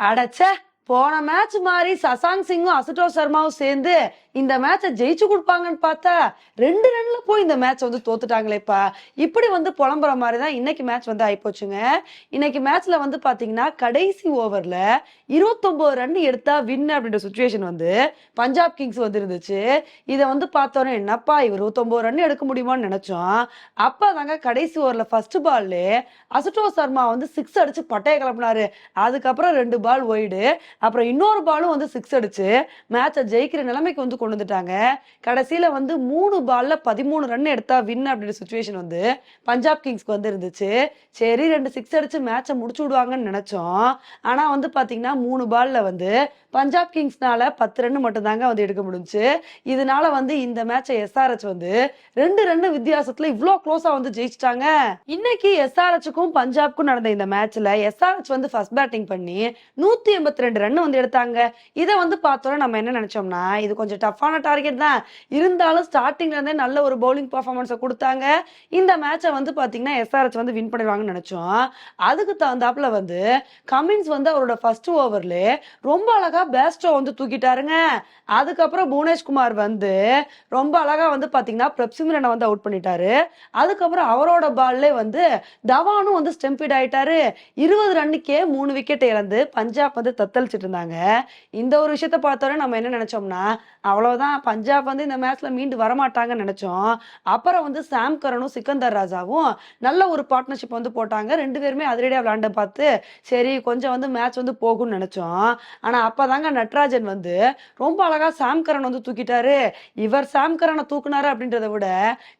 அடச்ச போன மேட்ச் மாதிரி சசாங் சிங்கும் அசுட்டோ சர்மாவும் சேர்ந்து இந்த மேட்சை ஜெயிச்சு கொடுப்பாங்கன்னு பார்த்தா ரெண்டு ரன்ல போய் இந்த மேட்ச் வந்து தோத்துட்டாங்களேப்பா. இப்படி வந்து புலம்புற மாதிரி தான் இன்னைக்கு மேட்ச் வந்து ஆயிப்போச்சுங்க. இன்னைக்கு மேட்ச்ல வந்து பாத்தீங்கன்னா கடைசி ஓவர்ல இருபத்தொன்பது ரன் எடுத்தா வின் அப்படின்ற சுச்சுவேஷன் வந்து பஞ்சாப் கிங்ஸ் வந்து இருந்துச்சு இதை வந்து பார்த்தோன்னே என்னப்பா இவர் இருபத்தொன்பது ரன் எடுக்க முடியுமான்னு நினைச்சோம். அப்பதாங்க கடைசி ஓவர்ல ஃபர்ஸ்ட் பால்ல அசுட்டோ சர்மா வந்து சிக்ஸ் அடிச்சு பட்டைய கிளப்பினாரு. அதுக்கப்புறம் ரெண்டு பால் ஒய்டு அப்புறம் இன்னொரு பாலும் வந்து சிக்ஸ் அடிச்சு மேட்சை ஜெயிக்கிற நிலைமைக்கு வந்து கொண்டு வந்துட்டாங்க. கடைசியில வந்து மூணு பால்ல பதிமூணு ரன் எடுத்தா வின் அப்படின்ற சுச்சுவேஷன் வந்து பஞ்சாப் கிங்ஸ்க்கு வந்து இருந்துச்சு சரி ரெண்டு சிக்ஸ் அடிச்சு மேட்சை முடிச்சு விடுவாங்கன்னு நினைச்சோம். ஆனால் வந்து பார்த்தீங்கன்னா மூணு பால்ல வந்து பஞ்சாப் கிங்ஸ்னால பத்து ரன் மட்டும்தாங்க வந்து எடுக்க முடிஞ்சு இதனால வந்து இந்த மேட்சை எஸ்ஆர்ஹெச் வந்து ரெண்டு ரன் வித்தியாசத்துல இவ்வளோ க்ளோஸா வந்து ஜெயிச்சிட்டாங்க. இன்னைக்கு எஸ்ஆர்ஹெச்சுக்கும் பஞ்சாப்க்கும் நடந்த இந்த மேட்ச்ல எஸ்ஆர்ஹெச் வந்து ஃபர்ஸ்ட் பேட்டிங் பண்ணி நூத்தி எண்பத்தி ரெண்டு ரன் வந்து எடுத்தாங்க. இதை வந்து பார்த்தோன்னா நம்ம என்ன நினைச்சோம்னா இது கொஞ்சம் டஃப்பான டார்கெட் தான். இருந்தாலும் ஸ்டார்டிங்ல இருந்தே நல்ல ஒரு பவுலிங் பர்ஃபார்மன்ஸை கொடுத்தாங்க. இந்த மேட்சை வந்து பாத்தீங்கன்னா எஸ்ஆர்எச் வந்து வின் பண்ணிடுவாங்கன்னு நினைச்சோம். அதுக்கு தகுந்தாப்புல வந்து கமின்ஸ் வந்து அவரோட ஃபர்ஸ்ட் ஓவர்ல ரொம்ப அழகா பேஸ்டோ வந்து தூக்கிட்டாருங்க. அதுக்கப்புறம் புவனேஷ்குமார் வந்து ரொம்ப அழகா வந்து பாத்தீங்கன்னா பிரப்சிம்ரனை வந்து அவுட் பண்ணிட்டாரு. அதுக்கப்புறம் அவரோட பால்லே வந்து தவானும் வந்து ஸ்டெம்பிட் ஆயிட்டாரு. இருபது ரன்னுக்கே மூணு விக்கெட் இழந்து பஞ்சாப் வந்து தத்தளிச்சிட்டு இருந்தாங்க. இந்த ஒரு விஷயத்த பார்த்தோன்னே நம்ம என்ன நினைச்சோம்னா அவ்வளவுதான். பஞ்சாப் வந்து இந்த மேட்ச்ல மீண்டு வரமாட்டாங்கன்னு நினைச்சோம். அப்புறம் வந்து சாம் கரனும் சிக்கந்தர் ராஜாவும் நல்ல ஒரு பார்ட்னர்ஷிப் வந்து போட்டாங்க. ரெண்டு பேருமே அதிரடியா விளையாண்ட பார்த்து சரி கொஞ்சம் வந்து மேட்ச் வந்து போகும்னு நினைச்சோம். ஆனா அப்பதாங்க நட்ராஜன் வந்து ரொம்ப அழகா சாம் கரன் வந்து தூக்கிட்டாரு. இவர் சாம் கரனை தூக்குனாரு அப்படின்றத விட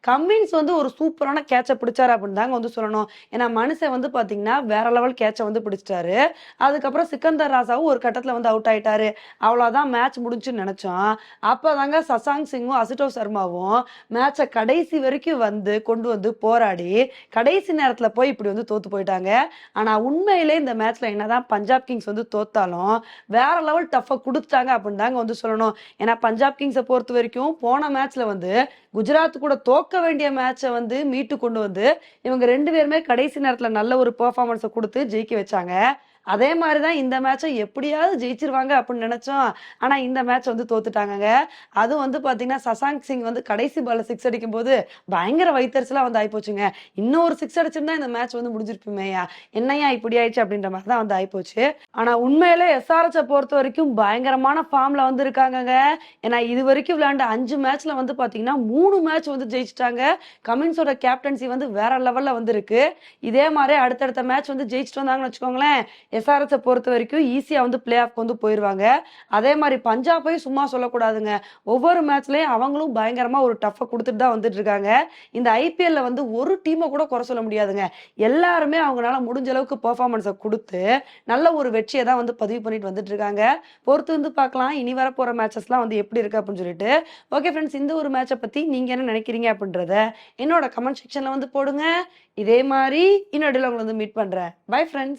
கம்மின்ஸ் வந்து ஒரு சூப்பரான கேட்சை பிடிச்சாரு அப்படின்னு தாங்க வந்து சொல்லணும். ஏன்னா மனுஷன் வந்து பாத்தீங்கன்னா வேற லெவல் கேட்சை வந்து பிடிச்சிட்டாரு. அதுக்கப்புறம் சிக்கந்தர் ராஜாவும் ஒரு கட்டத்துல வந்து அவுட் ஆயிட்டாரு. அவ்வளவுதான் மேட்ச் முடிஞ்சுன்னு நினைச்சோம். அப்போதாங்க சசாங் சிங்கும் அசுட்டோ சர்மாவும் மேட்சை கடைசி வரைக்கும் வந்து கொண்டு வந்து போராடி கடைசி நேரத்தில் போய் இப்படி வந்து தோத்து போயிட்டாங்க. ஆனால் உண்மையிலே இந்த மேட்ச்சில் என்னதான் பஞ்சாப் கிங்ஸ் வந்து தோத்தாலும் வேற லெவல் டஃபா கொடுத்துட்டாங்க அப்படின்னு தாங்க வந்து சொல்லணும். ஏன்னா பஞ்சாப் கிங்ஸை பொறுத்த வரைக்கும் போன மேட்ச்சில் வந்து குஜராத் கூட தோக்க வேண்டிய மேட்சை வந்து மீட்டு கொண்டு வந்து இவங்க ரெண்டு பேருமே கடைசி நேரத்தில் நல்ல ஒரு பெர்ஃபார்மன்ஸை கொடுத்து ஜெயிக்க வச்சாங்க. அதே மாதிரி தான் இந்த மேட்சை எப்படியாவது ஜெயிச்சிருவாங்க அப்படின்னு நினைச்சோம். ஆனா இந்த மேட்ச் வந்து தோத்துட்டாங்கங்க. அதுவும் வந்து பாத்தீங்கன்னா சசாங் சிங் வந்து கடைசி பால சிக்ஸ் அடிக்கும் போது பயங்கர வைத்தறிச்சலா வந்து ஆயிப்போச்சுங்க. இன்னொரு சிக்ஸ் அடிச்சிருந்தா இந்த மேட்ச் வந்து முடிஞ்சிருக்குமேயா என்னையா இப்படி ஆயிடுச்சு அப்படின்ற மாதிரி தான் வந்து ஆயிப்போச்சு. ஆனா உண்மையிலே எஸ்ஆர்எச்சை பொறுத்த வரைக்கும் பயங்கரமான ஃபார்ம்ல வந்து இருக்காங்கங்க. ஏன்னா இது வரைக்கும் விளையாண்ட அஞ்சு மேட்ச்ல வந்து பாத்தீங்கன்னா மூணு மேட்ச் வந்து ஜெயிச்சிட்டாங்க. கமின்ஸோட கேப்டன்சி வந்து வேற லெவல்ல வந்து இருக்கு. இதே மாதிரி அடுத்தடுத்த மேட்ச் வந்து ஜெயிச்சிட்டு வந்தாங்கன்னு வச்சுக்கோங்களேன். எஸ்ஆர்எஸை பொறுத்த வரைக்கும் ஈஸியாக வந்து பிளே ஆஃப் வந்து போயிடுவாங்க அதே மாதிரி பஞ்சாபையும் சும்மா சொல்லக்கூடாதுங்க. ஒவ்வொரு மேட்ச்லையும் அவங்களும் பயங்கரமாக ஒரு டஃப்பை கொடுத்துட்டு தான் வந்துட்டு இருக்காங்க. இந்த ஐபிஎல்ல வந்து ஒரு டீமை கூட குறை சொல்ல முடியாதுங்க. எல்லாருமே அவங்களால முடிஞ்ச அளவுக்கு பெர்ஃபார்மன்ஸை கொடுத்து நல்ல ஒரு வெற்றியை தான் வந்து பதிவு பண்ணிட்டு வந்துட்டு இருக்காங்க. பொறுத்து வந்து பார்க்கலாம். இனி வர போகிற மேட்சஸ்லாம் வந்து எப்படி இருக்கு அப்படின்னு சொல்லிட்டு. ஓகே ஃப்ரெண்ட்ஸ் இந்த ஒரு மேட்சை பற்றி நீங்கள் என்ன நினைக்கிறீங்க அப்படின்றத என்னோட கமெண்ட் செக்ஷனில் வந்து போடுங்க. இதே மாதிரி இன்னொடையில் உங்களை வந்து மீட் பண்ணுறேன் பை ஃப்ரெண்ட்ஸ்